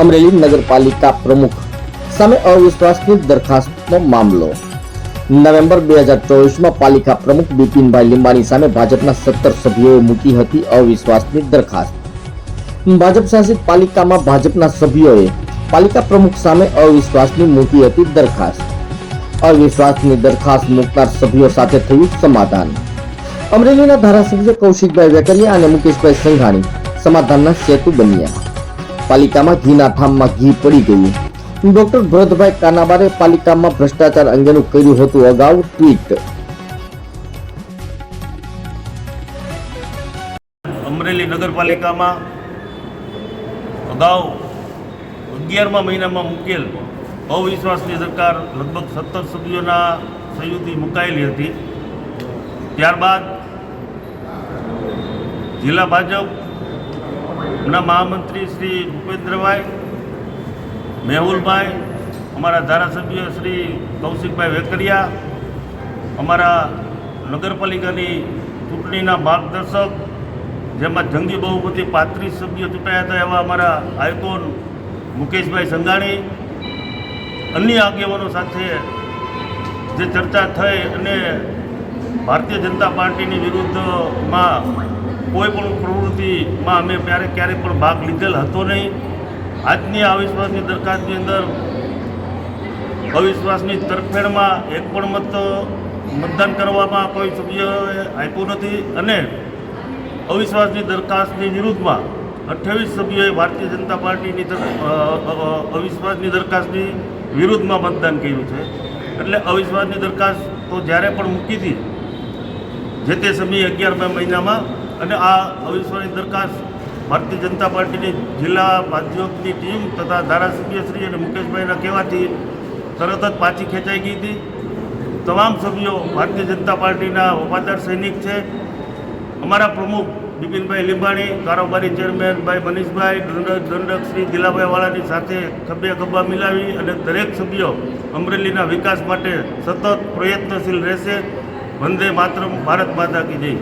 અમરેલી નગરપાલિકા પ્રમુખ. સામે અવિશ્વાસની દરખાસ્તનો મામલો. નવેમ્બર બે હજાર ચોવીસમાં પાલિકા પ્રમુખ બિપિનભાઈ લીંબાણી સામે ભાજપના સત્તર સભ્યોએ મૂકી હતી અવિશ્વાસની દરખાસ્ત. ભાજપ શાસિત પાલિકામાં ભાજપના સભ્યોએ પાલિકા પ્રમુખ સામે અવિશ્વાસની મૂકી હતી દરખાસ્ત. અવિશ્વાસની દરખાસ્ત મૂકનાર સભ્યો સાથે થયું સમાધાન. અમરેલીના ધારાસભ્ય કૌશિકભાઈ વેકરિયા અને મુકેશભાઈ સંઘાણી સમાધાનના સેતુ બન્યા. પાલિકામાં ઘીના ઠામમાં ઘી પડી ગયું. ડોક્ટર ભરતભાઈ કાનાબારે પાલિકામાં ભ્રષ્ટાચાર અંગેનું કર્યું હતું અગાઉ ટ્વીટ. અમરેલી નગરપાલિકામાં અગાઉ અગિયારમા મહિનામાં મૂકેલ અવિશ્વાસની સરકાર લગભગ સત્તર સભ્યોના સહયોગથી મુકાયેલી હતી. ત્યારબાદ જિલ્લા ભાજપના મહામંત્રી શ્રી ભૂપેન્દ્રભાઈ મેહુલભાઈ, અમારા ધારાસભ્ય શ્રી કૌશિકભાઈ વેકરિયા, અમારા નગરપાલિકાની ચૂંટણીના માર્ગદર્શક, જેમાં જંગી બહુમતી પાંત્રીસ સભ્યો ચૂંટાયા હતા એવા અમારા આયકોન મુકેશભાઈ સંઘાણી, અન્ય આગેવાનો સાથે જે ચર્ચા થઈ અને ભારતીય જનતા પાર્ટીની વિરુદ્ધમાં કોઈ પણ પ્રવૃત્તિમાં અમે ક્યારે ક્યારેય પણ ભાગ લીધેલ હતો નહીં. આજની અવિશ્વાસની દરખાસ્તની અંદર અવિશ્વાસની તરફેણમાં એક પણ મત મતદાન કરવામાં કોઈ સભ્યોએ આપ્યું નથી અને અવિશ્વાસની દરખાસ્તની વિરુદ્ધમાં અઠ્યાવીસ સભ્યોએ ભારતીય જનતા પાર્ટીની અવિશ્વાસની દરખાસ્તની વિરુદ્ધમાં મતદાન કર્યું છે. એટલે અવિશ્વાસની દરખાસ્ત તો જ્યારે પણ મૂકી હતી, જે તે સમયે અગિયાર મહિનામાં અને આ અવિશ્વાસની દરખાસ્ત ભારતીય જનતા પાર્ટીની જિલ્લા ભાજપની ટીમ તથા ધારાસભ્યશ્રી અને મુકેશભાઈના કહેવાથી તરત જ પાછી ખેંચાઈ ગઈ હતી. તમામ સભ્યો ભારતીય જનતા પાર્ટીના વફાદાર સૈનિક છે. અમારા પ્રમુખ બિપિનભાઈ લીંબાણી, કારોબારી ચેરમેન ભાઈ મનીષભાઈ, દંડક શ્રી દિલાભાઈ વાળાની સાથે ખભે ખભા મિલાવી અને દરેક સભ્યો અમરેલીના વિકાસ માટે સતત પ્રયત્નશીલ રહેશે. વંદે માત્ર ભારત માતા કી જય.